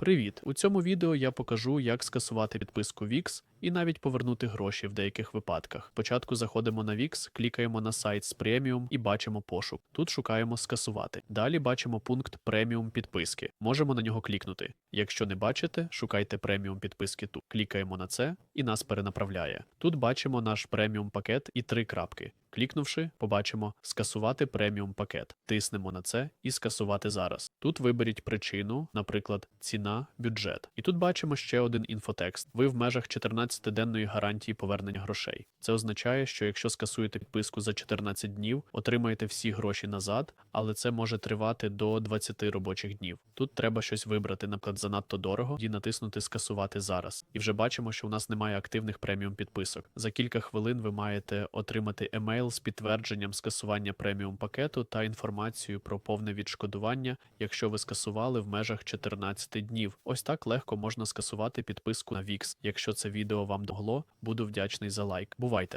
Привіт! У цьому відео я покажу, як скасувати підписку VIX і навіть повернути гроші в деяких випадках. Спочатку заходимо на VIX, клікаємо на сайт з преміум і бачимо пошук. Тут шукаємо скасувати. Далі бачимо пункт преміум підписки. Можемо на нього клікнути. Якщо не бачите, шукайте преміум підписки тут. Клікаємо на це і нас перенаправляє. Тут бачимо наш преміум пакет і три крапки. Клікнувши, побачимо скасувати преміум пакет. Тиснемо на це і скасувати зараз. Тут виберіть причину, наприклад, ціна, бюджет. І тут бачимо ще один інфотекст. Ви в межах 14-денної гарантії повернення грошей. Це означає, що якщо скасуєте підписку за 14 днів, отримаєте всі гроші назад, але це може тривати до 20 робочих днів. Тут треба щось вибрати, наприклад, занадто дорого, і натиснути скасувати зараз. І вже бачимо, що у нас немає активних преміум підписок. За кілька хвилин ви маєте отримати емейл з підтвердженням скасування преміум пакету та інформацією про повне відшкодування, якщо ви скасували в межах 14 днів. Ось так легко можна скасувати підписку на VIX. Якщо це відео вам догло, буду вдячний за лайк. Бувайте!